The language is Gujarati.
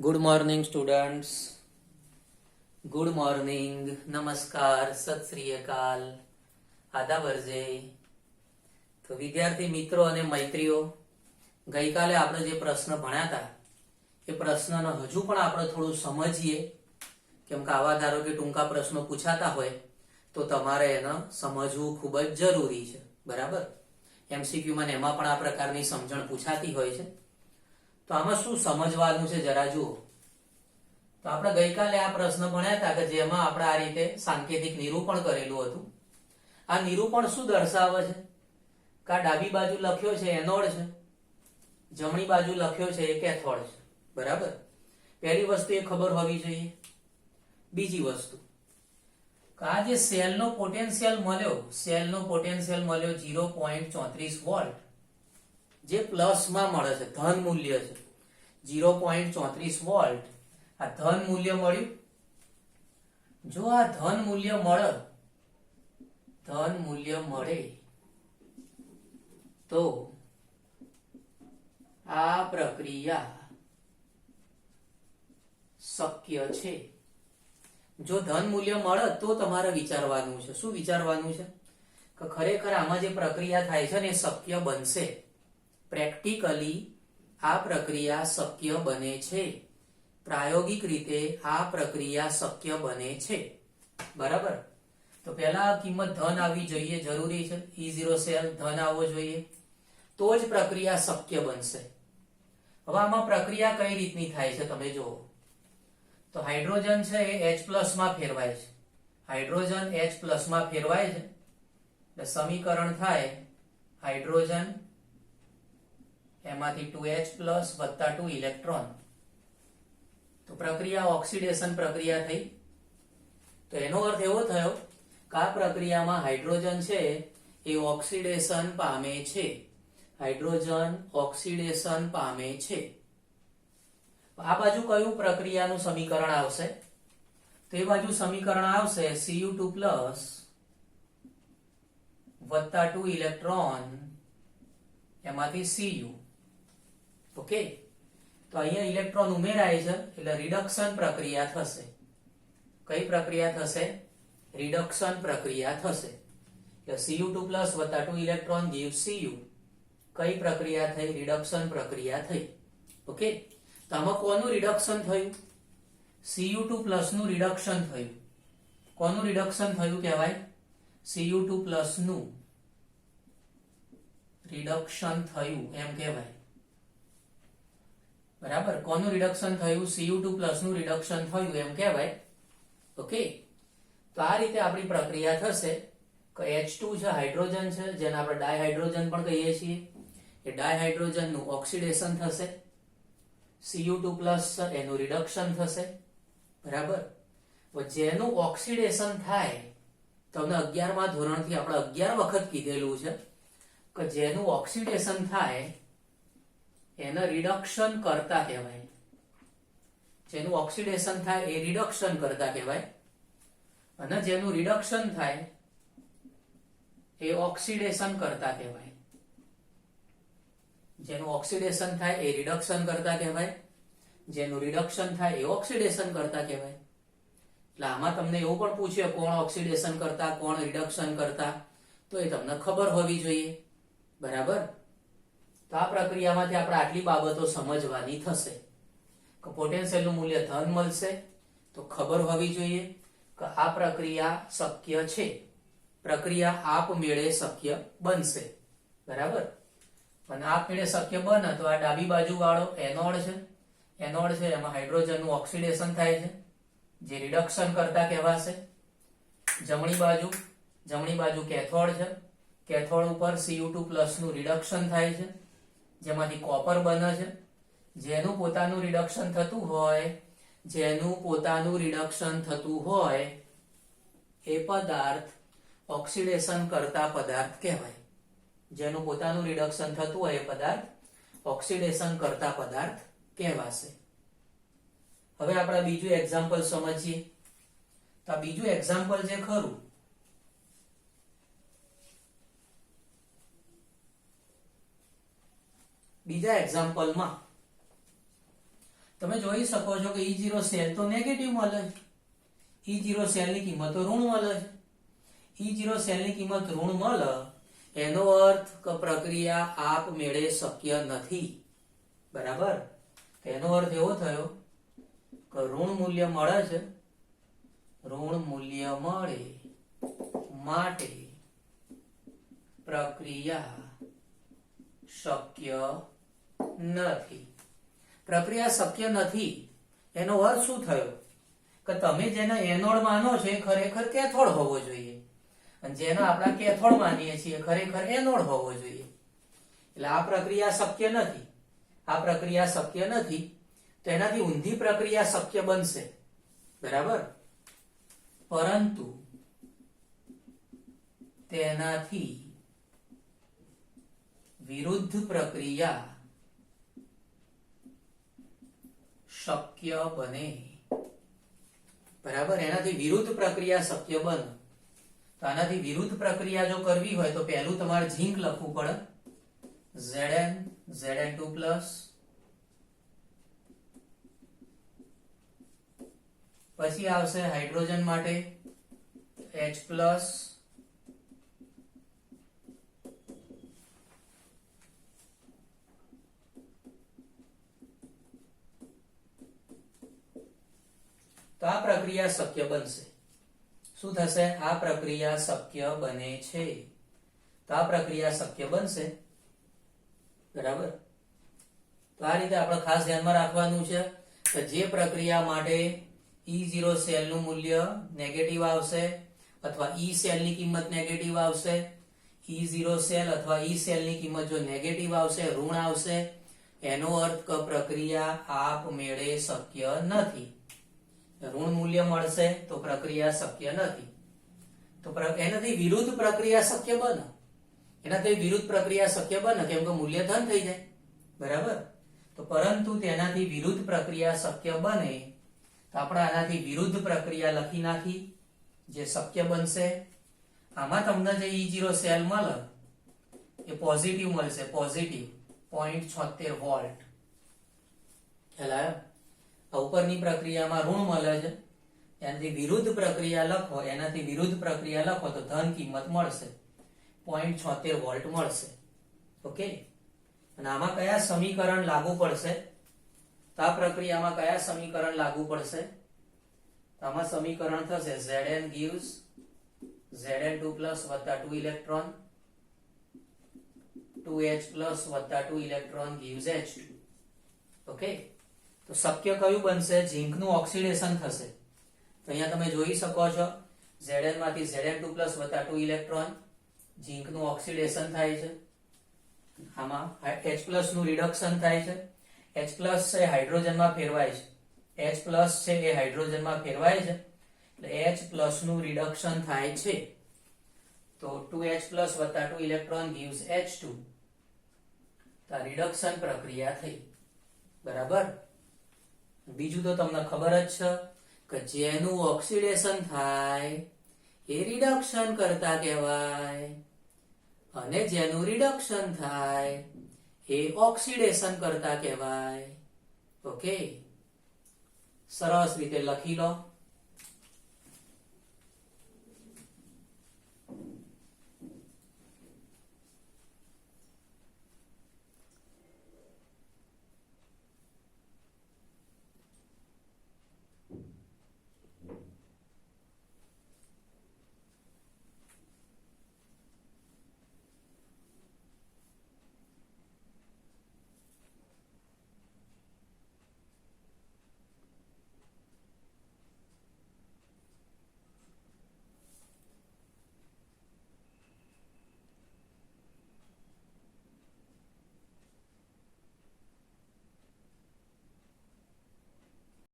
Good morning students good morning નમસ્કાર સત શ્રી અકાલ આદા અરજે તો વિદ્યાર્થી મિત્રો અને મૈત્રીઓ, ગઈકાલે આપણે જે પ્રશ્ન ભણ્યા હતા, એ પ્રશ્નનો હજુ પણ આપણે થોડું સમજીએ. કેમ કે આવા ધારો કે ટૂંકા પ્રશ્નો પૂછાતા હોય, તો તમારે એને સમજવું ખૂબ જ જરૂરી છે. બરાબર? એમસીક્યુમાં એમાં પણ આ પ્રકારની સમજણ પૂછાતી હોય છે. તો આમાં શું સમજવાનું છે જરા જુઓ. તો આપણે ગઈકાલે આ પ્રશ્ન ભણ્યા હતા કે જેમાં આપણે આ રીતે સાંકેતિક નિરૂપણ કરેલું હતું. આ નિરૂપણ શું દર્શાવે છે? કે ડાબી બાજુ લખ્યો છે એનોડ છે. જમણી બાજુ લખ્યો છે એ કેથોડ છે. બરાબર? પહેલી વસ્તુ એ ખબર હોવી જોઈએ. બીજી વસ્તુ આ જે સેલનો પોટેન્શિયલ મળ્યો, સેલનો પોટેન્શિયલ મળ્યો ઝીરો પોઈન્ટ ચોત્રીસ વોલ્ટ. જે પ્લસમાં મળે છે, ધન મૂલ્ય છે. જીરો પોઈન્ટ ચોત્રીસ વોલ્ટ આ ધન મૂલ્ય મળ્યું? જો આ ધન મૂલ્ય મળે, ધન મૂલ્ય મળે, તો આ પ્રક્રિયા શક્ય છે. જો ધન મૂલ્ય મળે, તો તમારે વિચારવાનું છે. શું વિચારવાનું છે? કે ખરેખર આમાં જે પ્રક્રિયા થાય છે ને એ શક્ય બનશે. પ્રેક્ટિકલી આ પ્રક્રિયા શક્ય બને છે. પ્રાયોગિક રીતે આ પ્રક્રિયા શક્ય બને છે. બરાબર? તો પહેલા કિંમત ધન આવવી જોઈએ, જરૂરી છે. ઈ ઝીરો સેલ, ધન આવવો જોઈએ. તો જ પ્રક્રિયા શક્ય બનશે. હવે આમાં પ્રક્રિયા કઈ રીતની થાય છે તમે જુઓ. તો હાઇડ્રોજન છે એ H પ્લસમાં ફેરવાય છે. હાઇડ્રોજન H પ્લસમાં ફેરવાય છે. એટલે સમીકરણ થાય હાઇડ્રોજન એમાંથી ટુ એચ પ્લસ વત્તા ટુ ઇલેક્ટ્રોન. તો પ્રક્રિયા ઓક્સિડેશન પ્રક્રિયા થઈ. તો એનો અર્થ એવો થયો કે આ પ્રક્રિયામાં હાઇડ્રોજન છે એ ઓક્સિડેશન પામે છે. હાઇડ્રોજન ઓક્સિડેશન પામે છે. આ બાજુ કયું પ્રક્રિયાનું સમીકરણ આવશે? તો બાજુ સમીકરણ આવશે સીયુ ટુ પ્લસ વત્તા ટુ ઇલેક્ટ્રોન, એમાંથી Cu. ઓકે તો અહીંયા ઇલેક્ટ્રોન ઉમેરાય છે, એટલે રિડક્શન પ્રક્રિયા થશે. કઈ પ્રક્રિયા થશે? રિડક્શન પ્રક્રિયા થશે. એટલે Cu2 ટુ પ્લસ વત્તા ટુ ઇલેક્ટ્રોન ગીવ Cu. કઈ પ્રક્રિયા થઈ? રિડક્શન પ્રક્રિયા થઈ. ઓકે તો આમાં કોનું રિડક્શન થયું? Cu2 પ્લસનું રિડક્શન થયું. કોનું રિડક્શન થયું કહેવાય? Cu2 પ્લસનું. રિડક્શન થયું, એમ કહેવાય. બરાબર? કોનું રિડક્શન થયું? Cu2 પ્લસનું રિડક્શન થયું, એમ કહેવાય. ઓકે તો આ રીતે આપણી પ્રક્રિયા થશે. કે H2 છે હાઇડ્રોજન છે, જેને આપણે ડાયહાઇડ્રોજન પણ કહીએ છીએ. એ ડાયહાઇડ્રોજનનું ઓક્સિડેશન થશે. સીયુ ટુ પ્લસ એનું રિડક્શન થશે. બરાબર? જેનું ઓક્સિડેશન થાય, તમને અગિયારમા ધોરણથી આપણે અગિયાર વખત કીધેલું છે, કે જેનું ઓક્સિડેશન થાય એને રિડક્શન કરતા કહેવાય. જેનું ઓક્સિડેશન થાય એ રિડક્શન કરતા કહેવાય. અને જેનું રિડક્શન થાય એ ઓક્સિડેશન કરતા કહેવાય. જેનું ઓક્સિડેશન થાય એ રિડક્શન કરતા કહેવાય. જેનું રિડક્શન થાય એ ઓક્સિડેશન કરતા કહેવાય. એટલે આમાં તમને એવું પણ પૂછ્યું કોણ ઓક્સિડેશન કરતા, કોણ રિડક્શન કરતા, તો એ તમને ખબર હોવી જોઈએ. બરાબર? તો આ પ્રક્રિયામાંથી આપણે આટલી બાબતો સમજવાની થશે. કે પોટેન્શિયલનું મૂલ્ય ધન મળશે, તો ખબર હોવી જોઈએ કે આ પ્રક્રિયા શક્ય છે. પ્રક્રિયા આપમેળે શક્ય બનશે. બરાબર? અને આપમેળે શક્ય બને તો આ ડાબી બાજુ વાળો એનોડ છે. એનોડ છે, એમાં હાઇડ્રોજનનું ઓક્સિડેશન થાય છે, જે રિડક્શન કરતા કહેવાશે. જમણી બાજુ જમણી બાજુ કેથોડ છે. કેથોડ ઉપર Cu2 નું રિડક્શન થાય છે. જેમાંથી કોપર બને છે. જેનું પોતાનું રિડક્શન થતું હોય, જેનું પોતાનું રિડક્શન થતું હોય, એ પદાર્થ ઓક્સિડેશન કરતા પદાર્થ કહેવાય. જેનું પોતાનું રિડક્શન થતું હોય, એ પદાર્થ ઓક્સિડેશન કરતા પદાર્થ કહેવાશે. હવે આપણે બીજું એક્ઝામ્પલ સમજીએ. તો આ બીજું એક્ઝામ્પલ જે ખરું બીજા એક્ઝામ્પલમાં તમે જોઈ શકો છો કે ઈ જીરો સેલ તો નેગેટિવ મળે. ઈ જીરો સેલની કિંમત ઋણ મળે. ઈ જીરો સેલની કિંમત ઋણ મળે, એનો અર્થ કે પ્રક્રિયા આપમેળે શક્ય નથી. બરાબર? એનો અર્થ એવો થયો કે ઋણ મૂલ્ય મળે છે. ઋણ મૂલ્ય મળે માટે પ્રક્રિયા શક્ય નથી પ્રક્રિયા શક્ય નથી. એનો અર્થ શું થયો? કે તમે જેને એનોડ માનો છો, એ ખરેખર કેથોડ હોવો જોઈએ. અને જેને આપણે કેથોડ માનીએ છીએ ખરેખર એનોડ હોવો જોઈએ. એટલે આ પ્રક્રિયા શક્ય નથી. આ પ્રક્રિયા શક્ય નથી. તો એનાથી ઊંધી પ્રક્રિયા શક્ય બનશે. બરાબર? પરંતુ તેનાથી વિરુદ્ધ પ્રક્રિયા શક્ય બને. બરાબર? એનાથી વિરુદ્ધ પ્રક્રિયા શક્ય બને. તો આનાથી વિરુદ્ધ પ્રક્રિયા જો કરવી હોય તો પહેલું તમારે ઝીંક લખવું પડે. Zn Zn2 plus. પછી આવશે હાઇડ્રોજન માટે H પ્લસ તો આ પ્રક્રિયા શક્ય બનશે. શું થશે? આ પ્રક્રિયા શક્ય બને છે. તો આ પ્રક્રિયા શક્ય બનશે. બરાબર? તો આ રીતે આપણે ખાસ ધ્યાનમાં રાખવાનું છે કે જે પ્રક્રિયા માટે ઈ ઝીરો સેલનું મૂલ્ય નેગેટિવ આવશે અથવા ઈ સેલની કિંમત નેગેટિવ આવશે ઈ ઝીરો સેલ અથવા ઈ સેલની કિંમત જો નેગેટિવ આવશે, ઋણ આવશે, એનો અર્થ પ્રક્રિયા આપમેળે શક્ય નથી. ઋણ મૂલ્ય મળશે તો પ્રક્રિયા શક્ય નથી. તો એનાથી વિરુદ્ધ પ્રક્રિયા શક્ય બને. એનાથી વિરુદ્ધ પ્રક્રિયા શક્ય બને, કેમ કે મૂલ્ય ધન થઈ જાય. બરાબર? તો પરંતુ તેનાથી વિરુદ્ધ પ્રક્રિયા શક્ય બને, તો આપણે આનાથી વિરુદ્ધ પ્રક્રિયા લખી નાખી, જે શક્ય બનશે. આમાં તમને જે ઈ જીરો સેલ મળે, એ પોઝિટિવ મળશે. પોઝિટિવ પોઈન્ટ છોતેર વોલ્ટ ખ્યાલ ઉપરની પ્રક્રિયામાં ઋણ મળે છે. એનાથી વિરુદ્ધ પ્રક્રિયા લખો, એનાથી વિરુદ્ધ પ્રક્રિયા લખો તો ધન કિંમત મળશે. પોઈન્ટ છોતેર વોલ્ટ મળશે. ઓકે અને આમાં કયા સમીકરણ લાગુ પડશે? તો આ પ્રક્રિયામાં કયા સમીકરણ લાગુ પડશે? આમાં સમીકરણ થશે Zn gives Zn2 પ્લસ વત્તા two electron two H plus વત્તા two electron gives H okay તો શક્ય કયું બનશે? ઝીંકનું ઓક્સિડેશન થશે. તો અહીંયા તમે જોઈ શકો છો Zn માંથી Zn2 પ્લસ વત્તા 2 ઇલેક્ટ્રોન ઝીંકનું ઓક્સિડેશન થાય છે. આમાં H નું રિડક્શન થાય છે. H પ્લસ છે હાઇડ્રોજનમાં ફેરવાય છે. H પ્લસ છે એ હાઇડ્રોજનમાં ફેરવાય છે. એટલે H નું રિડક્શન થાય છે. તો 2H પ્લસ વત્તા 2 ઇલેક્ટ્રોન એચ H2 તો રિડક્શન પ્રક્રિયા થઈ. બરાબર? બીજું તો તમને ખબર જ છે કે જેનું ઓક્સિડેશન થાય એ રિડક્શન કરતા કહેવાય. અને જેનું રિડક્શન થાય એ ઓક્સિડેશન કરતા કહેવાય. ઓકે સરસ રીતે લખી લો.